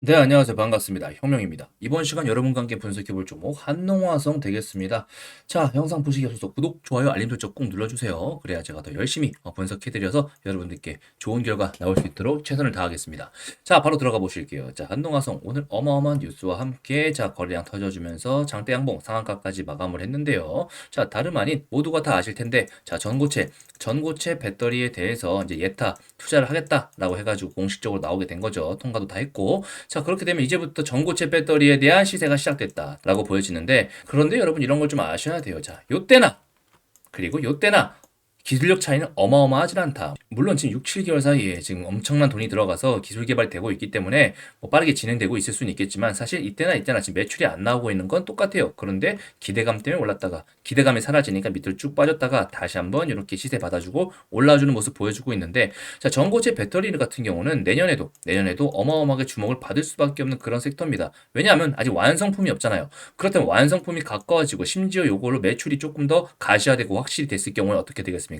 네, 안녕하세요. 반갑습니다. 혁명입니다. 이번 시간 여러분과 함께 분석해볼 종목 한농화성 되겠습니다. 자, 영상 보시기 앞서서 구독, 좋아요, 알림 설정 꼭 눌러주세요. 그래야 제가 더 열심히 어, 분석해드려서 여러분들께 좋은 결과 나올 수 있도록 최선을 다하겠습니다. 자, 바로 들어가 보실게요. 자, 한농화성 오늘 어마어마한 뉴스와 함께 자, 거래량 터져주면서 장대 양봉 상한가까지 마감을 했는데요. 자, 다름 아닌 모두가 다 아실 텐데 자, 전고체, 전고체 배터리에 대해서 이제 예타 투자를 하겠다라고 해가지고 공식적으로 나오게 된 거죠. 통과도 다 했고 자, 그렇게 되면 이제부터 전고체 배터리에 대한 시세가 시작됐다라고 보여지는데 그런데 여러분 이런 걸 좀 아셔야 돼요. 자, 요때나 그리고 요때나 기술력 차이는 어마어마하진 않다. 물론 지금 6, 7개월 사이에 지금 엄청난 돈이 들어가서 기술 개발되고 있기 때문에 뭐 빠르게 진행되고 있을 수는 있겠지만 사실 이때나 이때나 지금 매출이 안 나오고 있는 건 똑같아요. 그런데 기대감 때문에 올랐다가 기대감이 사라지니까 밑으로 쭉 빠졌다가 다시 한번 이렇게 시세 받아주고 올라주는 모습 보여주고 있는데 자 전고체 배터리 같은 경우는 내년에도 내년에도 어마어마하게 주목을 받을 수밖에 없는 그런 섹터입니다. 왜냐하면 아직 완성품이 없잖아요. 그렇다면 완성품이 가까워지고 심지어 요걸로 매출이 조금 더 가시화되고 확실히 됐을 경우에 어떻게 되겠습니까?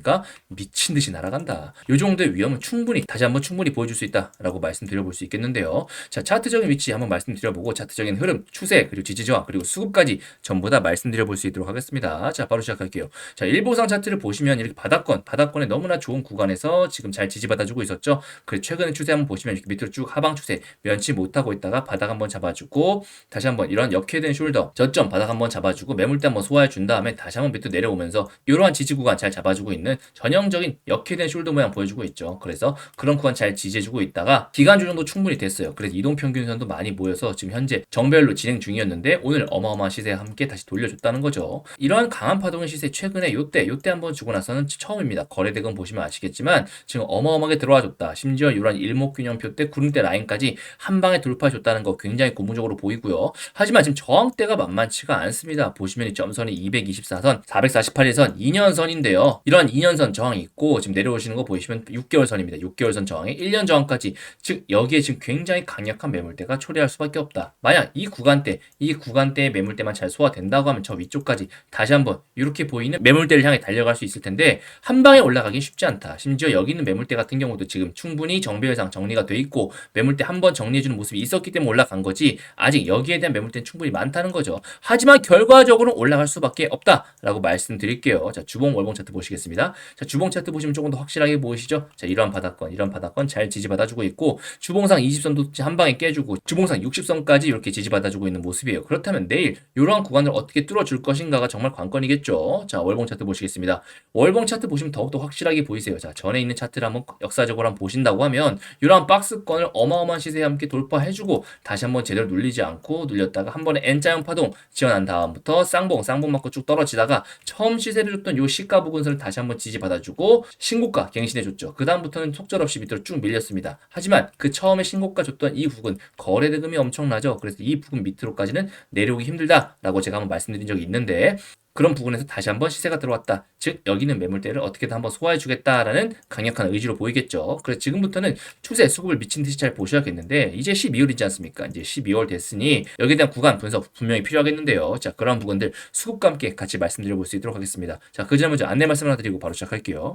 미친 듯이 날아간다. 요 정도의 위험은 충분히 다시 한번 충분히 보여줄 수 있다라고 말씀드려볼 수 있겠는데요. 자 차트적인 위치 한번 말씀드려보고 차트적인 흐름, 추세 그리고 지지 저항 그리고 수급까지 전부 다 말씀드려볼 수 있도록 하겠습니다. 자 바로 시작할게요. 자 일보상 차트를 보시면 이렇게 바닥권, 바닥권에 너무나 좋은 구간에서 지금 잘 지지받아주고 있었죠. 그 최근의 추세 한번 보시면 이렇게 밑으로 쭉 하방 추세 면치 못하고 있다가 바닥 한번 잡아주고 다시 한번 이런 역회된 숄더 저점 바닥 한번 잡아주고 매물대 한번 소화해 준 다음에 다시 한번 밑으로 내려오면서 이러한 지지 구간 잘 잡아주고 있는 전형적인 역회된 숄더 모양 보여주고 있죠. 그래서 그런 구간 잘 지지해주고 있다가 기간주 정도 충분히 됐어요. 그래서 이동 평균선도 많이 모여서 지금 현재 정별로 진행 중이었는데 오늘 어마어마한 시세와 함께 다시 돌려줬다는 거죠. 이러한 강한 파동의 시세 최근에 요때 요때 한번 주고 나서는 처음입니다. 거래대금 보시면 아시겠지만 지금 어마어마하게 들어와 줬다. 심지어 이러한 일목균형표 때 구름대 라인까지 한 방에 돌파해 줬다는 거 굉장히 고무적으로 보이고요. 하지만 지금 저항대가 만만치가 않습니다. 보시면 이 점선이 224선, 448일선, 2년선인데요. 이러 한 2년선 저항이 있고 지금 내려오시는 거 보시면 6개월 선입니다. 6개월 선 저항에 1년 저항까지 즉 여기에 지금 굉장히 강력한 매물대가 초래할 수밖에 없다. 만약 이 구간대, 이 구간대의 매물대만 잘 소화된다고 하면 저 위쪽까지 다시 한번 이렇게 보이는 매물대를 향해 달려갈 수 있을 텐데 한 방에 올라가긴 쉽지 않다. 심지어 여기 있는 매물대 같은 경우도 지금 충분히 정배열상 정리가 돼 있고 매물대 한 번 정리해주는 모습이 있었기 때문에 올라간 거지 아직 여기에 대한 매물대는 충분히 많다는 거죠. 하지만 결과적으로는 올라갈 수밖에 없다라고 말씀드릴게요. 자 주봉 월봉 차트 보시겠습니다. 자 주봉 차트 보시면 조금 더 확실하게 보이시죠? 자 이러한 바닥권, 이런 바닥권 잘 지지받아주고 있고 주봉상 20선도 한 방에 깨주고 주봉상 60선까지 이렇게 지지받아주고 있는 모습이에요. 그렇다면 내일 이러한 구간을 어떻게 뚫어줄 것인가가 정말 관건이겠죠. 자 월봉 차트 보시겠습니다. 월봉 차트 보시면 더욱더 확실하게 보이세요. 자 전에 있는 차트를 한번 역사적으로 한번 보신다고 하면 이러한 박스권을 어마어마한 시세에 함께 돌파해주고 다시 한번 제대로 눌리지 않고 눌렸다가 한 번에 N자형 파동 지원한 다음부터 쌍봉 쌍봉 맞고 쭉 떨어지다가 처음 시세를 줬던 요 시가 부근선을 다시 한번 지지받아주고 신고가 갱신해줬죠. 그 다음부터는 속절없이 밑으로 쭉 밀렸습니다. 하지만 그 처음에 신고가 줬던 이 부근 거래 대금이 엄청나죠. 그래서 이 부근 밑으로까지는 내려오기 힘들다라고 제가 한번 말씀드린 적이 있는데 그런 부분에서 다시 한번 시세가 들어왔다. 즉 여기는 매물대를 어떻게든 한번 소화해 주겠다라는 강력한 의지로 보이겠죠. 그래서 지금부터는 추세 수급을 미친 듯이 잘 보셔야겠는데 이제 12월이지 않습니까? 이제 12월 됐으니 여기에 대한 구간 분석 분명히 필요하겠는데요. 자 그런 부분들 수급과 함께 같이 말씀드려 볼 수 있도록 하겠습니다. 자그 전에 먼저 안내 말씀 하나 드리고 바로 시작할게요.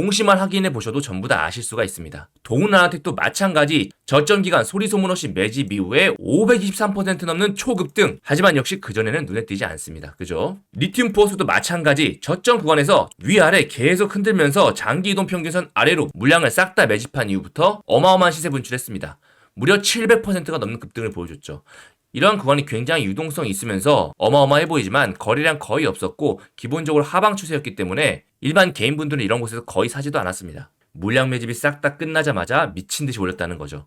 공시만 확인해 보셔도 전부 다 아실 수가 있습니다. 동은아텍도 마찬가지 저점 기간 소리 소문 없이 매집 이후에 523% 넘는 초급등. 하지만 역시 그전에는 눈에 띄지 않습니다. 그죠? 리튬 포스도 마찬가지 저점 구간에서 위아래 계속 흔들면서 장기 이동 평균선 아래로 물량을 싹 다 매집한 이후부터 어마어마한 시세 분출했습니다. 무려 700%가 넘는 급등을 보여줬죠. 이러한 구간이 굉장히 유동성이 있으면서 어마어마해 보이지만 거래량 거의 없었고 기본적으로 하방 추세였기 때문에 일반 개인분들은 이런 곳에서 거의 사지도 않았습니다. 물량 매집이 싹 다 끝나자마자 미친 듯이 올렸다는 거죠.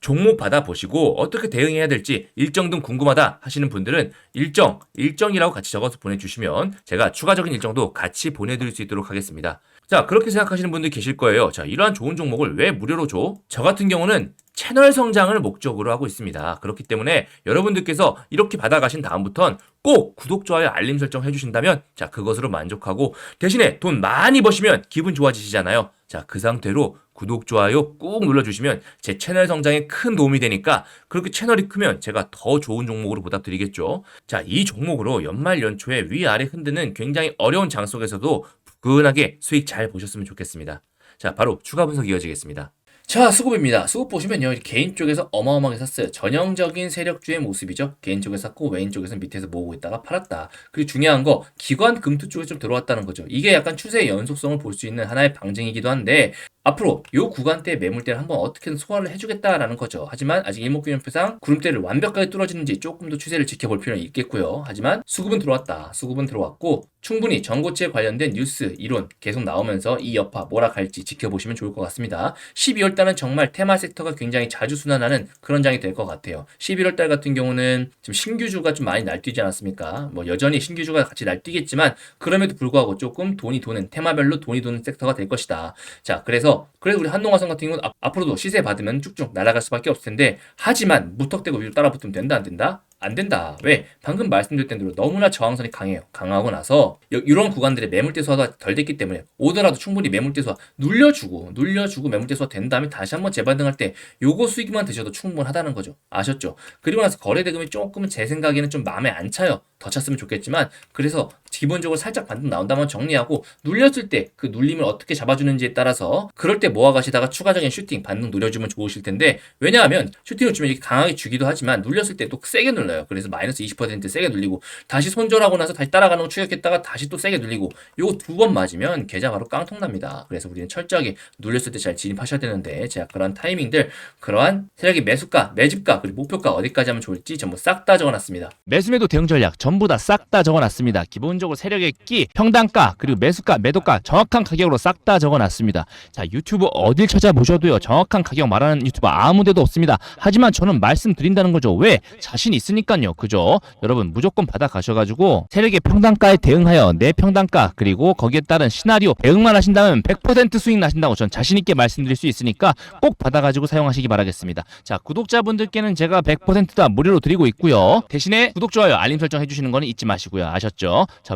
종목 받아보시고 어떻게 대응해야 될지 일정 등 궁금하다 하시는 분들은 일정, 일정이라고 같이 적어서 보내주시면 제가 추가적인 일정도 같이 보내드릴 수 있도록 하겠습니다. 자, 그렇게 생각하시는 분들 계실 거예요. 자, 이러한 좋은 종목을 왜 무료로 줘? 저 같은 경우는 채널 성장을 목적으로 하고 있습니다. 그렇기 때문에 여러분들께서 이렇게 받아가신 다음부턴 꼭 구독, 좋아요, 알림 설정 해주신다면 자, 그것으로 만족하고 대신에 돈 많이 버시면 기분 좋아지시잖아요. 자, 그 상태로 구독, 좋아요 꾹 눌러주시면 제 채널 성장에 큰 도움이 되니까 그렇게 채널이 크면 제가 더 좋은 종목으로 보답드리겠죠. 자, 이 종목으로 연말 연초에 위아래 흔드는 굉장히 어려운 장 속에서도 부근하게 수익 잘 보셨으면 좋겠습니다. 자, 바로 추가 분석 이어지겠습니다. 자, 수급입니다. 수급 보시면요. 개인 쪽에서 어마어마하게 샀어요. 전형적인 세력주의 모습이죠. 개인 쪽에 샀고 외인 쪽에서 밑에서 모으고 있다가 팔았다. 그리고 중요한 거 기관 금투 쪽에 좀 들어왔다는 거죠. 이게 약간 추세의 연속성을 볼 수 있는 하나의 방증이기도 한데 앞으로 요 구간대 매물대를 한번 어떻게든 소화를 해주겠다라는 거죠. 하지만 아직 일목균형표상 구름대를 완벽하게 뚫어지는지 조금 더 추세를 지켜볼 필요는 있겠고요. 하지만 수급은 들어왔다. 수급은 들어왔고 충분히 전고체 관련된 뉴스, 이론 계속 나오면서 이 여파 뭐라 갈지 지켜보시면 좋을 것 같습니다. 12월 달은 정말 테마 섹터가 굉장히 자주 순환하는 그런 장이 될 것 같아요. 11월 달 같은 경우는 지금 신규주가 좀 많이 날뛰지 않았습니까? 뭐 여전히 신규주가 같이 날뛰겠지만 그럼에도 불구하고 조금 돈이 도는 테마별로 돈이 도는 섹터가 될 것이다. 자, 그래서 그래서 우리 한동화성 같은 경우는 앞, 앞으로도 시세 받으면 쭉쭉 날아갈 수밖에 없을 텐데 하지만 무턱대고 위로 따라붙으면 된다 안 된다? 안 된다. 왜? 방금 말씀드렸던 대로 너무나 저항선이 강해요. 강하고 나서 여- 이런 구간들의 매물대 소화가 덜 됐기 때문에 오더라도 충분히 매물대 소화 눌려주고 눌려주고 매물대 소화 된 다음에 다시 한번 재반등할 때 요거 수익만 드셔도 충분하다는 거죠. 아셨죠? 그리고 나서 거래 대금이 조금은 제 생각에는 좀 마음에 안 차요. 더 찼으면 좋겠지만 그래서 기본적으로 살짝 반등 나온다면 정리하고 눌렸을 때 그 눌림을 어떻게 잡아주는지에 따라서 그럴 때 모아가시다가 추가적인 슈팅 반등 노려주면 좋으실 텐데 왜냐하면 슈팅을 주면 이렇게 강하게 주기도 하지만 눌렸을 때 또 세게 눌러요. 그래서 마이너스 20% 세게 눌리고 다시 손절하고 나서 다시 따라가는 거 추격했다가 다시 또 세게 눌리고 요거 두 번 맞으면 계좌 바로 깡통 납니다. 그래서 우리는 철저하게 눌렸을 때 잘 진입하셔야 되는데 제가 그런 타이밍들 그러한 세력의 매수가, 매집가 그리고 목표가 어디까지 하면 좋을지 전부 싹 다 적어놨습니다. 매수매도 대응 전략 전부 다 싹 다 적어놨습니다. 기본적으로 세력의 끼, 평단가, 그리고 매수가, 매도가 정확한 가격으로 싹 다 적어놨습니다. 자 유튜브 어딜 찾아보셔도요 정확한 가격 말하는 유튜버 아무데도 없습니다. 하지만 저는 말씀드린다는 거죠. 왜? 자신 있으니까요. 그죠? 여러분 무조건 받아 가셔가지고 세력의 평단가에 대응하여 내 평단가 그리고 거기에 따른 시나리오 대응만 하신다면 100% 수익 나신다고 전 자신 있게 말씀드릴 수 있으니까 꼭 받아가지고 사용하시기 바라겠습니다. 자 구독자분들께는 제가 100%다 무료로 드리고 있고요. 대신에 구독 좋아요 알림 설정 해주시는 거는 잊지 마시고요. 아셨죠? 자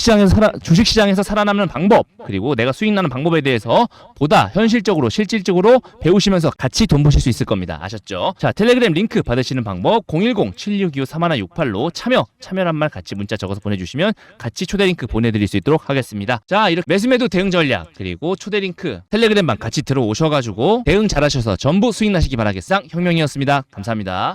시장에서 살아, 주식시장에서 살아남는 방법 그리고 내가 수익 나는 방법에 대해서 보다 현실적으로 실질적으로 배우시면서 같이 돈 버실 수 있을 겁니다. 아셨죠? 자 텔레그램 링크 받으시는 방법 010-7625-3168로 참여 참여란 말 같이 문자 적어서 보내주시면 같이 초대 링크 보내드릴 수 있도록 하겠습니다. 자 이렇게 매수매도 대응 전략 그리고 초대 링크 텔레그램만 같이 들어오셔가지고 대응 잘하셔서 전부 수익 나시기 바라겠상 혁명이었습니다. 감사합니다.